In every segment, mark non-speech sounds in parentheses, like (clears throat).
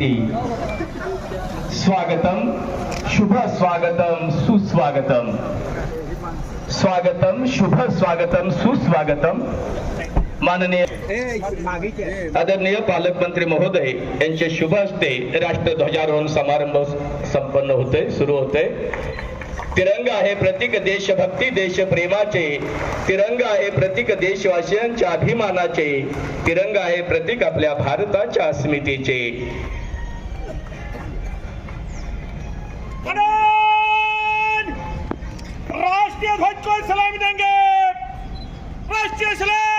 अस्मिति स्वागतम. शुभ स्वागतम सुस्वागतम. स्वागतम शुभ स्वागतम सुस्वागतम. माननीय आदरणीय पालकमंत्री महोदय यांचे शुभ हस्ते राष्ट्र ध्वजारोहण समारंभ संपन्न होते सुरू होते तिरंगा आहे प्रतीक देशभक्ती देशप्रेमाचे. तिरंगा आहे प्रतीक देशवासियांच्या अभिमानाचे. तिरंगा आहे प्रतीक आपल्या भारताच्या अस्मितेचे. राष्ट्रीय ध्वज को सलामी देंगे राष्ट्रीय सलाम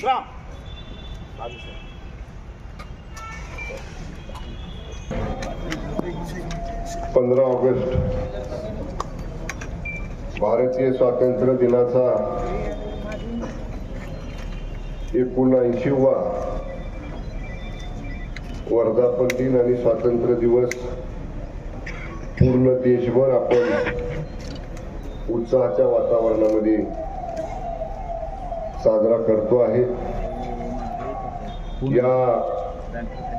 विश्राम पंधरा ऑगस्ट. भारतीय स्वातंत्र्य दिनाचा एकोणऐंशीवा वर्धापन दिन आणि स्वातंत्र्य दिवस. पूर्ण देशभर आपण उत्साहाच्या वातावरणामध्ये साजरा करतो आहे. या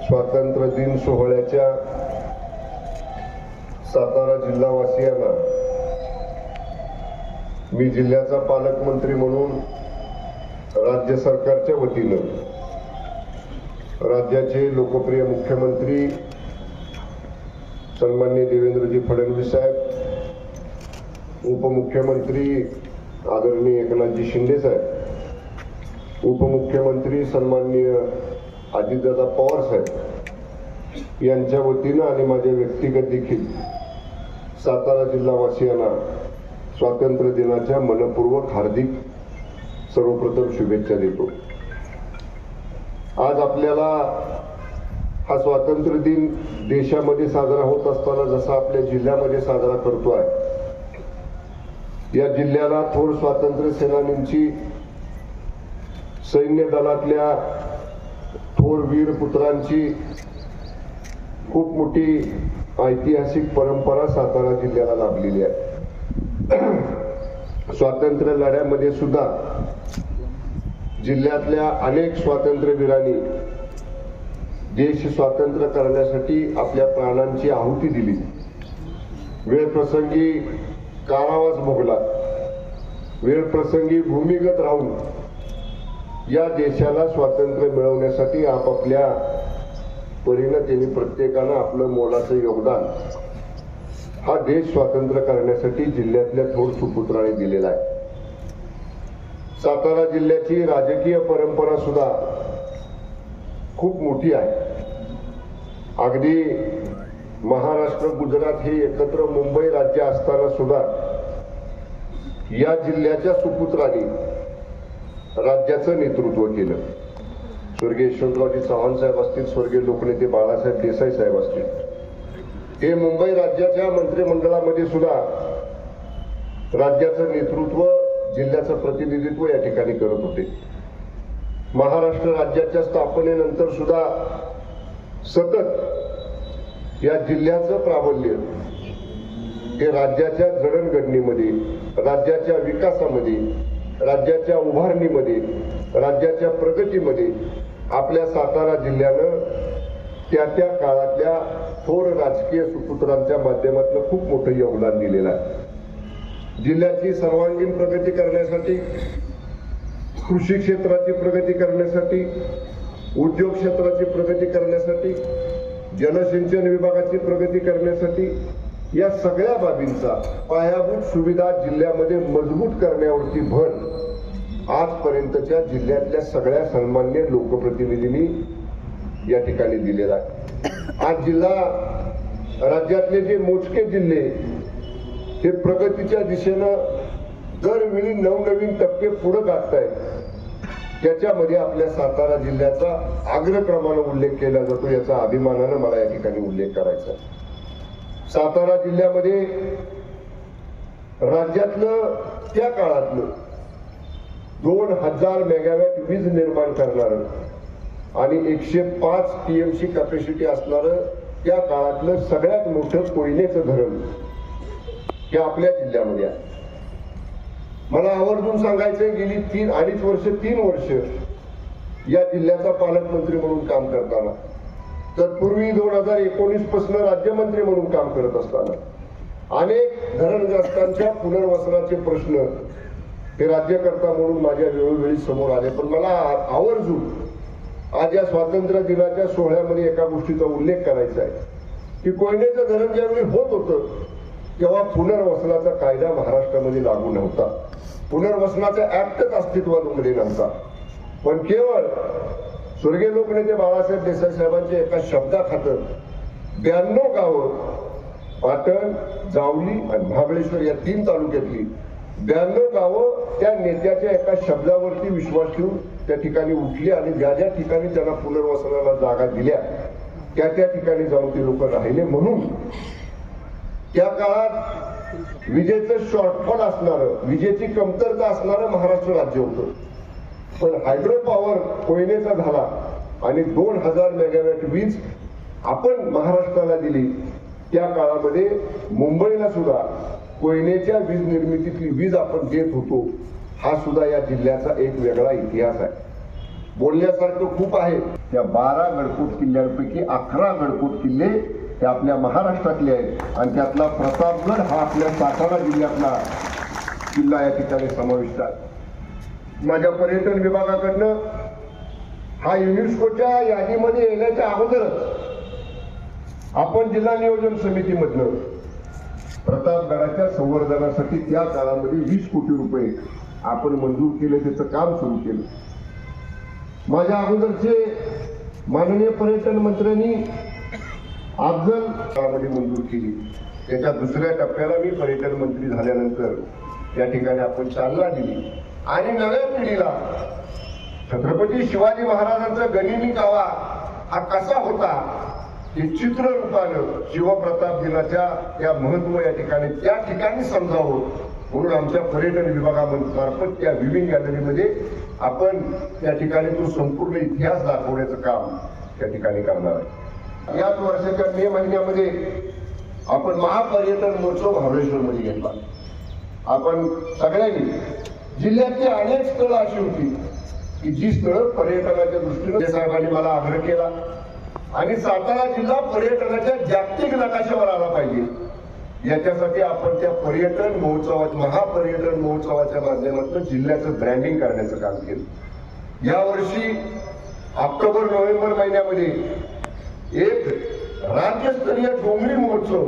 स्वातंत्र्य दिन सोहळ्याच्या सातारा जिल्हावासियांना मी जिल्ह्याचा पालकमंत्री म्हणून राज्य सरकारच्या वतीनं राज्याचे लोकप्रिय मुख्यमंत्री सन्मान्य देवेंद्रजी फडणवीस साहेब उपमुख्यमंत्री आदरणीय एकनाथजी शिंदे साहेब उपमुख्यमंत्री सन्माननीय अजितदादा पवार साहेब यांच्या वतीनं आणि माझ्या व्यक्तिगत देखील सातारा जिल्हावासियांना स्वातंत्र्य दिनाच्या मनपूर्वक हार्दिक सर्वप्रथम शुभेच्छा देतो. आज आपल्याला हा स्वातंत्र्य दिन देशामध्ये साजरा होत असताना जसा आपल्या जिल्ह्यामध्ये साजरा करतो आहे या जिल्ह्याला थोर स्वातंत्र्य सेनानींची सैन्य दलातल्या थोर वीर पुत्रांची खूप मोठी ऐतिहासिक परंपरा सातारा जिल्ह्याला लाभलेली आहे. (clears throat) स्वातंत्र्य लढ्यामध्ये सुद्धा जिल्ह्यातल्या अनेक स्वातंत्र्यवीरांनी देश स्वातंत्र्य करण्यासाठी आपल्या प्राणांची आहुती दिली. वेळ प्रसंगी कारावास भोगला. वेळ प्रसंगी भूमिगत राहून या देशाला स्वातंत्र्य मिळवण्यासाठी आपापल्या परीनं त्यांनी प्रत्येकानं आपलं मोलाचं योगदान हा देश स्वातंत्र्य करण्यासाठी जिल्ह्यातल्या थोर सुपुत्राने दिलेला आहे. सातारा जिल्ह्याची राजकीय परंपरा सुद्धा खूप मोठी आहे. अगदी महाराष्ट्र गुजरात हे एकत्र मुंबई राज्य असताना सुद्धा या जिल्ह्याच्या सुपुत्रांनी राज्याचं नेतृत्व केलं. स्वर्गीय यशवंतरावजी चव्हाण साहेब असतील स्वर्गीय लोकनेते बाळासाहेब देसाई साहेब असतील. हे मुंबई राज्याच्या मंत्रिमंडळामध्ये सुद्धा राज्याचं नेतृत्व जिल्ह्याचं प्रतिनिधित्व या ठिकाणी करत होते. महाराष्ट्र राज्याच्या स्थापनेनंतर सुद्धा सतत या जिल्ह्याचं प्राबल्य हे राज्याच्या जडणघडणीमध्ये राज्याच्या विकासामध्ये राज्याच्या उभारणीमध्ये राज्याच्या प्रगतीमध्ये आपल्या सातारा जिल्ह्यानं त्या त्या काळातल्या थोर राजकीय सुपुत्रांच्या माध्यमातून खूप मोठं योगदान दिलेलं आहे. जिल्ह्याची सर्वांगीण प्रगती करण्यासाठी कृषी क्षेत्राची प्रगती करण्यासाठी उद्योग क्षेत्राची प्रगती करण्यासाठी जलसिंचन विभागाची प्रगती करण्यासाठी या सगळ्या बाबींचा पायाभूत सुविधा जिल्ह्यामध्ये मजबूत करण्यावरती भर आजपर्यंतच्या जिल्ह्यातल्या सगळ्या सन्मान्य लोकप्रतिनिधींनी या ठिकाणी दिलेला आहे आज जिल्हा राज्यातले जे मोजके जिल्हे हे प्रगतीच्या दिशेनं दरवेळी नवनवीन टप्पे पुढे गाठतायत त्याच्यामध्ये आपल्या सातारा जिल्ह्याचा अग्रक्रमानं उल्लेख केला जातो याचा अभिमानानं मला या ठिकाणी उल्लेख करायचा आहे. सातारा जिल्ह्यामध्ये राज्यातलं त्या काळातलं दोन हजार मेगावॅट वीज निर्माण करणारं आणि एकशे पाच टीएमसी कॅपॅसिटी असणारं त्या काळातलं सगळ्यात मोठं कोयनेचं धरण हे आपल्या जिल्ह्यामध्ये आहे. मला आवर्जून सांगायचंय गेली तीन अडीच वर्ष तीन वर्ष या जिल्ह्याचा पालकमंत्री म्हणून काम करताना तत्पूर्वी दोन हजार एकोणीसपासून राज्यमंत्री म्हणून काम करत असताना अनेक धरणग्रस्तांच्या पुनर्वसनाचे प्रश्न हे राज्यकर्ता म्हणून माझ्या वेळोवेळी समोर आले. पण मला आवर्जून आज या स्वातंत्र्य दिनाच्या सोहळ्यामध्ये एका गोष्टीचा उल्लेख करायचा आहे की कोयनेचं धरण ज्यावेळी होत होतं तेव्हा पुनर्वसनाचा कायदा महाराष्ट्रामध्ये लागू नव्हता. पुनर्वसनाचा ऍक्टच अस्तित्वामध्ये नव्हता. पण केवळ स्वर्गीय लोकनेते बाळासाहेब देसाई साहेबांच्या एका शब्दाखातर ब्याण्णव गावं पाटण जावली आणि महाबळेश्वर या तीन तालुक्यातली ब्याण्णव गावं त्या नेत्याच्या एका शब्दावरती विश्वास ठेवून त्या ठिकाणी उठली आणि ज्या ज्या ठिकाणी त्यांना पुनर्वसनाला जागा दिल्या त्या त्या ठिकाणी जाऊन ते लोक राहिले. म्हणून त्या काळात विजेचं शॉर्टफॉल असणारं विजेची कमतरता असणारं महाराष्ट्र राज्य होतं. पण हायड्रो पॉवर कोयनेचा झाला आणि दोन हजार मेगावॅट वीज आपण महाराष्ट्राला दिली. त्या काळामध्ये मुंबईला सुद्धा कोयनेच्या वीज निर्मितीतली वीज आपण देत होतो हा सुद्धा या जिल्ह्याचा एक वेगळा इतिहास आहे. बोलण्यासारखं खूप आहे त्या बारा गडकूट किल्ल्यांपैकी अकरा गडकूट किल्ले हे आपल्या महाराष्ट्रातले आहेत आणि त्यातला प्रतापगड हा आपल्या सातारा जिल्ह्यातला किल्ला या ठिकाणी समाविष्ट आहे. माझ्या पर्यटन विभागाकडनं हा युनेस्कोच्या यादीमध्ये येण्याच्या अगोदरच आपण जिल्हा नियोजन समितीमधनं प्रतापगडाच्या संवर्धनासाठी त्या काळामध्ये वीस कोटी रुपये आपण मंजूर केले त्याचं काम सुरू केलं. माझ्या अगोदरचे माननीय पर्यटन मंत्र्यांनी अफजल काळामध्ये मंजूर केली. त्याच्या दुसऱ्या टप्प्याला मी पर्यटन मंत्री झाल्यानंतर त्या ठिकाणी आपण चालना दिली. आणि नव्या पिढीला. छत्रपती शिवाजी महाराजांचा गनिमी कावा हा कसा होता हे चित्र रूपानं शिवप्रताप दिनाच्या या महत्त्व या ठिकाणी त्या ठिकाणी समजावं म्हणून आमच्या पर्यटन विभागामार्फत त्या विविंग गॅलरीमध्ये आपण त्या ठिकाणी तो संपूर्ण इतिहास दाखवण्याचं काम त्या ठिकाणी करणार आहे. याच वर्षाच्या मे महिन्यामध्ये आपण महापर्यटन महोत्सव महाबळेश्वरमध्ये घेतला. आपण सगळ्यांनी जिल्ह्यातली अनेक स्थळं अशी होती की जी स्थळं पर्यटनाच्या दृष्टीने साहेबांनी मला आग्रह केला. आणि सातारा जिल्हा पर्यटनाच्या जागतिक नकाशावर आला पाहिजे. याच्यासाठी आपण त्या पर्यटन महोत्सवात महापर्यटन महोत्सवाच्या माध्यमातून जिल्ह्याचं ब्रँडिंग करण्याचं काम केलं. यावर्षी ऑक्टोबर नोव्हेंबर महिन्यामध्ये एक राज्यस्तरीय डोंगरी महोत्सव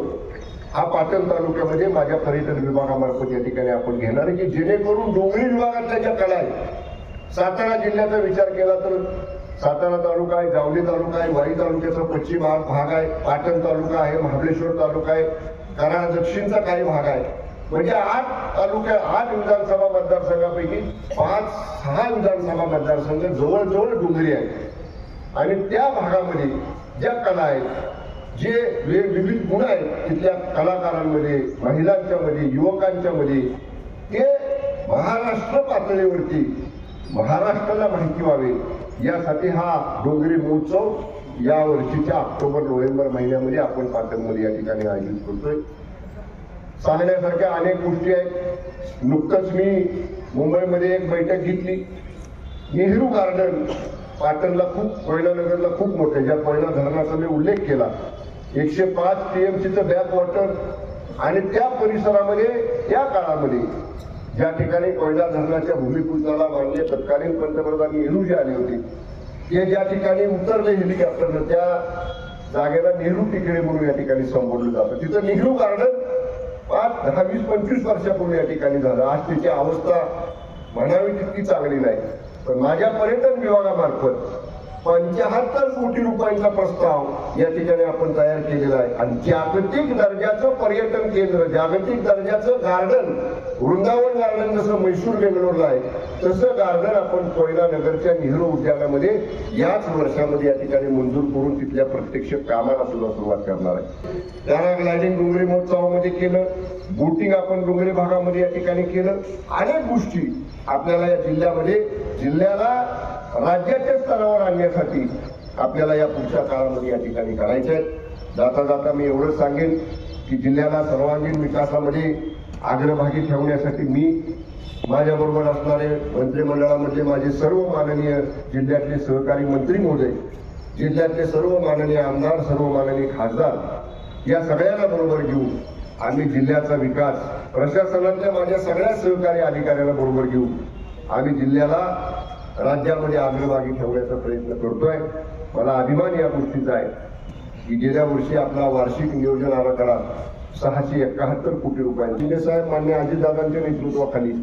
हा पाटण तालुक्यामध्ये माझ्या पर्यटन विभागामार्फत या ठिकाणी आपण घेणार आहे की जेणेकरून डोंगरी विभागातल्या ज्या कला आहेत सातारा जिल्ह्याचा विचार केला तर सातारा तालुका आहे जावली तालुका आहे वाई तालुक्याचा पश्चिम भाग भाग आहे पाटण तालुका आहे महाबळेश्वर तालुका आहे कराड दक्षिणचा काही भाग आहे. म्हणजे आठ तालुक्या आठ विधानसभा मतदारसंघापैकी पाच सहा विधानसभा मतदारसंघ जवळजवळ डोंगरी आहेत. आणि त्या भागामध्ये ज्या कला आहेत जे विविध गुण आहेत तिथल्या कलाकारांमध्ये महिलांच्या मध्ये युवकांच्या मध्ये ते महाराष्ट्र पातळीवरती महाराष्ट्राला माहिती व्हावे. यासाठी हा डोंगरी महोत्सव या वर्षीच्या ऑक्टोबर नोव्हेंबर महिन्यामध्ये आपण पाटणमध्ये या ठिकाणी आयोजित करतोय. सांगण्यासारख्या अनेक गोष्टी आहेत. नुकतंच मी मुंबईमध्ये एक बैठक घेतली. नेहरू गार्डन पाटणला खूप कोयनानगरला खूप मोठं ज्या कोयना धरणाचा मी उल्लेख केला. एकशे पाच टीएमसीचं बॅक वॉटर आणि त्या परिसरामध्ये त्या काळामध्ये ज्या ठिकाणी कोयना धरणाच्या भूमिपूजनाला मानले तत्कालीन पंतप्रधान नेहरू जे आले होते ते ज्या ठिकाणी उतरले हेलिकॉप्टरनं त्या जागेला नेहरू टिकडे म्हणून या ठिकाणी संबोधलं जातं. तिथं नेहरू गार्डन पाच दहा वीस पंचवीस वर्षापूर्वी या ठिकाणी झालं. आज त्याची अवस्था म्हणावी तितकी चांगली नाही. पण माझ्या पर्यटन विभागामार्फत पंच्याहत्तर कोटी रुपयांचा प्रस्ताव या ठिकाणी आपण तयार केलेला आहे. आणि जागतिक दर्जाचं पर्यटन केंद्र जागतिक दर्जाचं गार्डन वृंदावन गार्डन जसं मैसूर बेंगलोरला आहे तसं गार्डन आपण कोयना नगरच्या नेहरू उद्यानामध्ये याच वर्षामध्ये या ठिकाणी मंजूर करून तिथल्या प्रत्यक्ष कामाला सुद्धा सुरुवात करणार आहे. पॅराग्लायडिंग डोंगरी महोत्सवामध्ये केलं बोटिंग आपण डोंगरी भागामध्ये या ठिकाणी केलं. अनेक गोष्टी आपल्याला या जिल्ह्यामध्ये जिल्ह्याला राज्याच्या स्तरावर आणण्यासाठी आपल्याला या पुढच्या काळामध्ये या ठिकाणी करायचे आहेत जाता जाता मी एवढंच सांगेन की जिल्ह्याला सर्वांगीण विकासामध्ये आग्रभागी ठेवण्यासाठी मी माझ्याबरोबर असणारे मंत्रिमंडळामधले माझे सर्व माननीय जिल्ह्यातले सहकारी मंत्री महोदय जिल्ह्यातले सर्व माननीय आमदार सर्व माननीय खासदार या सगळ्यांना बरोबर घेऊन आम्ही जिल्ह्याचा विकास प्रशासनातल्या माझ्या सगळ्या सहकारी अधिकाऱ्यांना बरोबर घेऊन आम्ही जिल्ह्याला राज्यामध्ये अग्रभागी ठेवण्याचा प्रयत्न करतोय. मला अभिमान या गोष्टीचा आहे की गेल्या वर्षी आपला वार्षिक नियोजन आराखडा सहाशे एकाहत्तर कोटी रुपयांचा. शिंदे साहेब मान्य अजितदादांच्या नेतृत्वाखाली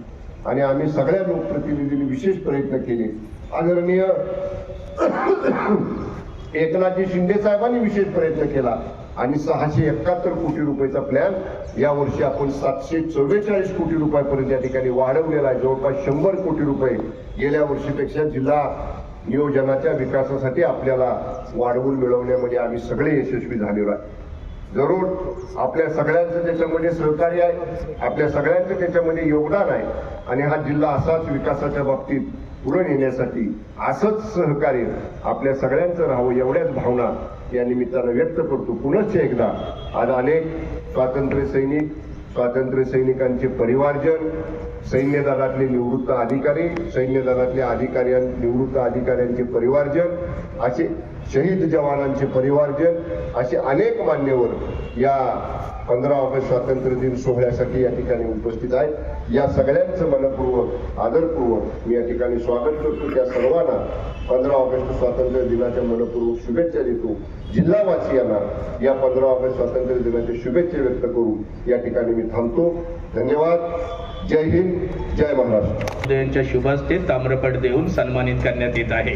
आणि आम्ही सगळ्या लोकप्रतिनिधींनी विशेष प्रयत्न केले. आदरणीय एकनाथजी शिंदे साहेबांनी विशेष प्रयत्न केला आणि सहाशे एकाहत्तर कोटी रुपयाचा प्लॅन या वर्षी आपण सातशे चव्वेचाळीस कोटी रुपयापर्यंत या ठिकाणी वाढवलेला आहे. जवळपास शंभर कोटी रुपये गेल्या वर्षीपेक्षा जिल्हा नियोजनाच्या विकासासाठी आपल्याला वाढवून मिळवण्यामध्ये आम्ही सगळे यशस्वी झालेलो आहे. जरूर आपल्या सगळ्यांचं त्याच्यामध्ये सहकार्य आहे आपल्या सगळ्यांचं त्याच्यामध्ये योगदान आहे आणि हा जिल्हा असाच विकासाच्या बाबतीत पुढे नेण्यासाठी असंच सहकार्य आपल्या सगळ्यांचं राहावं एवढ्याच भावना या निमित्तानं व्यक्त करतो. पुनश्च एकदा आज अनेक स्वातंत्र्य सैनिक स्वातंत्र्य सैनिकांचे परिवारजन सैन्य दलातले निवृत्त अधिकारी सैन्य दलातल्या अधिकारी निवृत्त अधिकाऱ्यांचे परिवारजन असे शहीद जवानांचे परिवारजन असे अनेक मान्यवर या पंधरा ऑगस्ट स्वातंत्र्य दिन सोहळ्यासाठी या ठिकाणी उपस्थित आहेत. या सगळ्यांचं मनपूर्वक आदरपूर्वक मी या ठिकाणी स्वागत करतो. त्या सर्वांना पंधरा ऑगस्ट स्वातंत्र्य दिनाच्या मनपूर्वक शुभेच्छा देतो. जिल्हावासियांना या पंधरा ऑगस्ट स्वातंत्र्य दिनाच्या शुभेच्छा व्यक्त करून या ठिकाणी मी थांबतो. धन्यवाद. जय हिंद जय महाराष्ट्र यांच्या शुभ हस्ते ताम्रपट देऊन सन्मानित करण्यात येत आहे.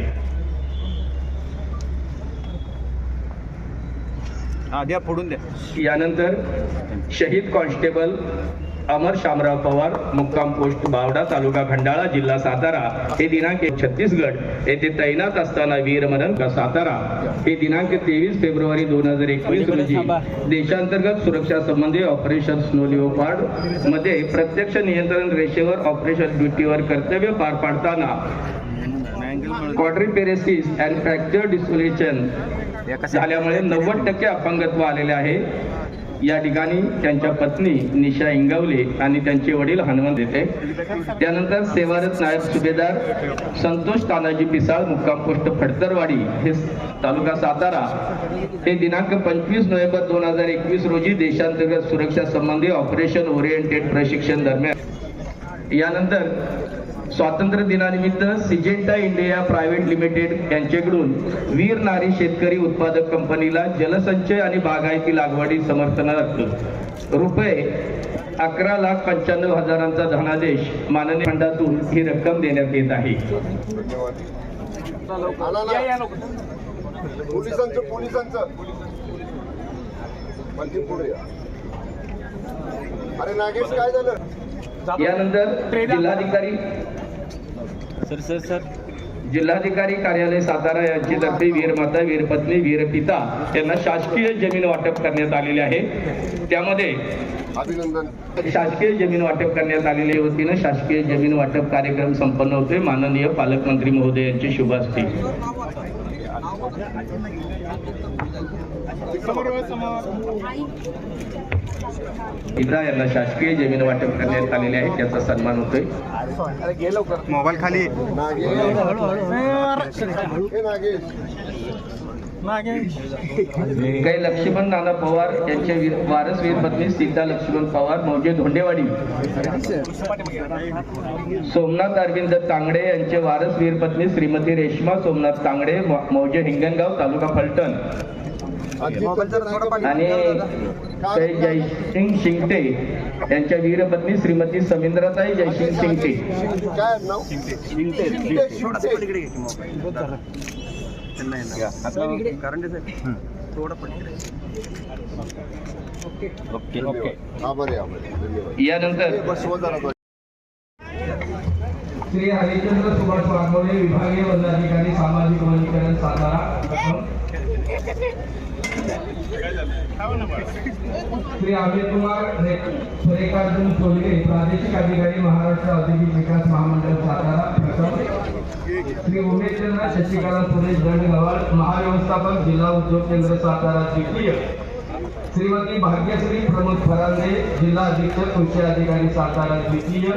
द्या फोडून द्या. यानंतर शहीद कॉन्स्टेबल अमर शामराव पवार मुक्काम पोस्ट बावडा तालुका खंडाळा जिल्हा सातारा. हे दिनांक छत्तीसगड. येथे तैनात असताना वीरमरण सातारा? हे दिनांक तेवीस फेब्रुवारी दोन हजार एकवीस रोजी देशांतर्गत सुरक्षा संबंधी ऑपरेशन स्नो लिओपार्डमध्ये प्रत्यक्ष नियंत्रण रेषेवर ऑपरेशन ड्युटीवर कर्तव्य पार पाडताना क्वाड्रिपेरेसिस अँड फ्रॅक्चर डिसोलेशन झाल्यामुळे नव्वद टक्के अपंगत्व आलेले आहे. या ठिकाणी त्यांच्या पत्नी निशा इंगवले आणि त्यांचे वडील हनुमंत देते त्यानंतर सेवारत नायब सुभेदार संतोष तानाजी पिसाळ मुक्काम पोस्ट फडतरवाडी हे तालुका सातारा. हे दिनांक पंचवीस नोव्हेंबर दोन हजार एकवीस रोजी देशांतर्गत सुरक्षा संबंधी ऑपरेशन ओरिएंटेड प्रशिक्षण दरम्यान. यानंतर स्वातंत्र्य दिनानिमित्त सिजेंटा इंडिया प्रायव्हेट लिमिटेड यांच्याकडून वीर नारी शेतकरी उत्पादक कंपनीला जलसंचय आणि बागायती लागवडी समर्थनार्थ रुपये अकरा लाख पंच्याण्णव हजारांचा धनादेश माननीय फंडातून ही रक्कम देण्यात येत आहे. पोलिसांचं पोलिसांचं. अरे नागेश काय झालं यानंतर जिल्हाधिकारी सर सर सर. जिल्हाधिकारी कार्यालय सातारा यांची तर्फे वीरमाता वीरपत्नी वीरपिता यांना शासकीय जमीन वाटप करण्यात आलेले आहे. त्यामध्ये अभिनंदन. शासकीय जमीन वाटप करण्यात आलेल्या वतीनं शासकीय जमीन वाटप कार्यक्रम संपन्न होतोय. माननीय पालकमंत्री महोदय यांचे शुभ हस्ते इब्रा यांना शासकीय जमीन वाटप करण्यात आलेले आहे त्याचा सन्मान होतोय. मोबाईल खाली. काही लक्ष्मण नाना पवार यांच्या वीर- वारस वीर पत्नी सीता लक्ष्मण पवार मौजे धोंडेवाडी सोमनाथ अरविंद तांगडे यांचे वारस वीर पत्नी श्रीमती रेश्मा सोमनाथ तांगडे मौजे हिंगणगाव तालुका फलटण. आणि काही जयसिंग शिंगटे. यांच्या वीरपत्नी श्रीमती समिंद्रताई जयसिंग शिंगटे. यानंतर श्री हरिचंद्र सुभाष वाघमोडे विभागीय वनाधिकारी सामाजिक वनीकरण सातारा. श्री अमित कुमार सुरेखार्जुन सोलगे प्रादेशिक अधिकारी महाराष्ट्र औद्योगिक विकास महामंडळ सातारा प्रथम. श्री उमेशचंद्र शशिकला सुरेश दंडगवाड महाव्यवस्थापक जिल्हा उद्योग केंद्र सातारा द्वितीय. श्रीमती भाग्यश्री प्रमोद फरांदे जिल्हा अधीक्षक कृषी अधिकारी सातारा द्वितीय.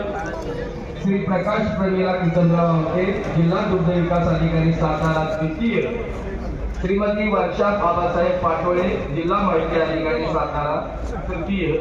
श्री प्रकाश प्रमिला किसनराव अंके जिल्हा दुग्ध विकास अधिकारी सातारा द्वितीय. श्रीमती वर्षा बाबासाहेब पाटोळे जिल्हा माहिती अधिकारी सातारा तृतीय.